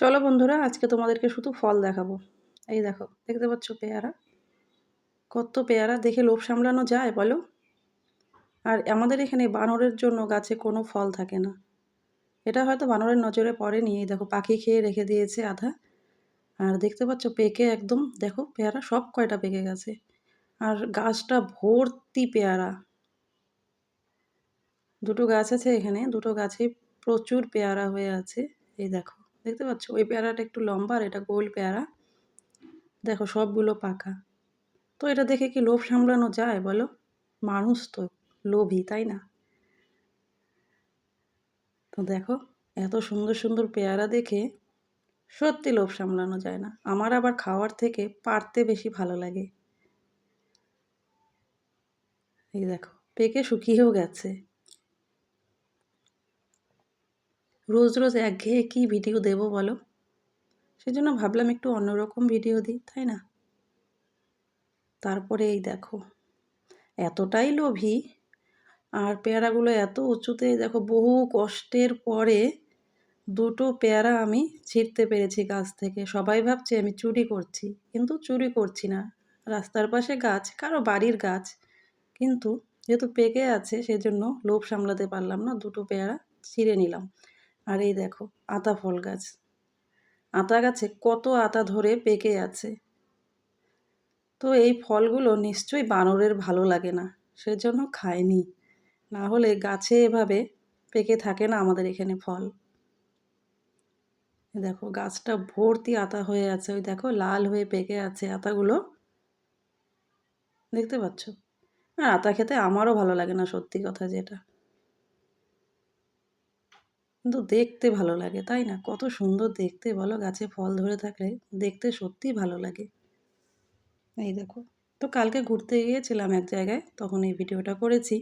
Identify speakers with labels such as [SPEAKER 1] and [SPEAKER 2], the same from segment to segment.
[SPEAKER 1] চলো বন্ধুরা, আজকে তোমাদেরকে শুধু ফল দেখাবো। এই দেখো, দেখতে পাচ্ছ পেয়ারা? কত পেয়ারা, দেখে লোভ সামলানো যায়, বলো? আর আমাদের এখানে বানরের জন্য গাছে কোনো ফল থাকে না। এটা হয়তো বানরের নজরে পড়েনি, এই দেখো, পাখি খেয়ে রেখে দিয়েছে আধা। আর দেখতে পাচ্ছ পেকে একদম, দেখো, পেয়ারা সব কয়টা পেকে গেছে। আর গাছটা ভর্তি পেয়ারা। দুটো গাছ আছে এখানে, দুটো গাছে প্রচুর পেয়ারা হয়ে আছে, এই দেখো। দেখতে পাচ্ছ? ওই পেয়ারাটা একটু লম্বা আর এটা গোল পেয়ারা। দেখো, সবগুলো পাকা। তো এটা দেখে কি লোভ সামলানো যায় বলো? মানুষ তো লোভী, তাই না? তো দেখো, এত সুন্দর সুন্দর পেয়ারা দেখে সত্যি লোভ সামলানো যায় না। আমার আবার খাওয়ার থেকে পারতে বেশি ভালো লাগে। এই দেখো, পেকে শুকিয়েও গেছে। রোজ রোজ একঘেয়ে কী ভিডিও দেবো বলো? সেজন্য ভাবলাম একটু অন্যরকম ভিডিও দিই, তাই না? তারপরে এই দেখো, এতটাই লোভী, আর পেয়ারাগুলো এত উঁচুতে, দেখো বহু কষ্টের পরে দুটো পেয়ারা আমি ছিঁড়তে পেরেছি গাছ থেকে। সবাই ভাবছে আমি চুরি করছি, কিন্তু চুরি করছি না। রাস্তার পাশে গাছ, কারও বাড়ির গাছ, কিন্তু যেহেতু পেকে আছে, সেজন্য লোভ সামলাতে পারলাম না, দুটো পেয়ারা ছিঁড়ে নিলাম। আর এই দেখো, আতা ফল গাছ। আতা গাছে কত আতা ধরে পেকে আছে। তো এই ফলগুলো নিশ্চয়ই বানরের ভালো লাগে না, সেজন্য খায়নি। না হলে গাছে এভাবে পেকে থাকে না আমাদের এখানে ফল। দেখো, গাছটা ভর্তি আতা হয়ে আছে, ওই দেখো, লাল হয়ে পেকে আছে আতাগুলো। দেখতে পাচ্ছ? আর আতা খেতে আমারও ভালো লাগে না, সত্যি কথা যেটা। কিন্তু দেখতে ভালো লাগে, তাই না? কত সুন্দর দেখতে, বলো গাছে ফল ধরে থাকলে দেখতে সত্যিই ভালো লাগে। এই দেখো, তো কালকে ঘুরতে গিয়েছিলাম এক জায়গায়, তখন এই ভিডিওটা করেছি।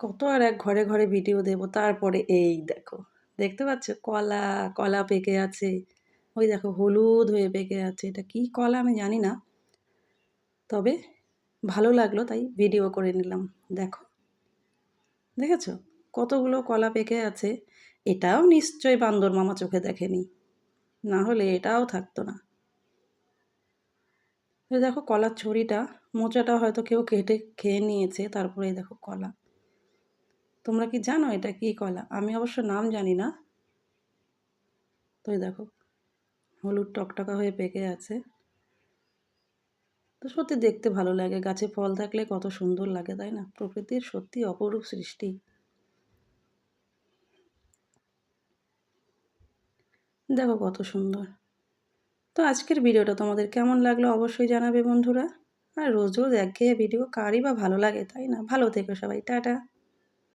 [SPEAKER 1] কত আর এক ঘরে ঘরে ভিডিও দেব, তারপরে এই দেখো, দেখতে পাচ্ছ? কলা কলা পেকে আছে, ওই দেখো হলুদ হয়ে পেকে আছে, এটা কি কলা আমি জানি না। তবে ভালো লাগল, তাই ভিডিও করে নিলাম, দেখো। দেখেছ? কতগুলো কলা পেকে আছে, এটাও নিশ্চয় বান্দর মামা চোখে দেখেনি। না হলে এটাও থাকতো না। দেখো কলার ছড়িটা মোচাটা হয়তো কেউ কেটে খেয়ে নিয়েছে, তারপরে দেখো কলা। তোমরা কি জানো এটা কি কলা? আমি অবশ্য নাম জানি না। তো দেখো, হলুদ টকটকা হয়ে পেকে আছে। তো সত্যি দেখতে ভালো লাগে, গাছে ফল থাকলে কত সুন্দর লাগে, তাই না? প্রকৃতির সত্যি অপরূপ সৃষ্টি। দেখো কত সুন্দর। তো আজকের ভিডিওটা তোমাদের কেমন লাগল অবশ্যই জানাবে বন্ধুরা। আর রোজ রোজ একঘেয়ে ভিডিও কারই বা ভালো লাগে, তাই না? ভালো থেকো সবাই, টাটা।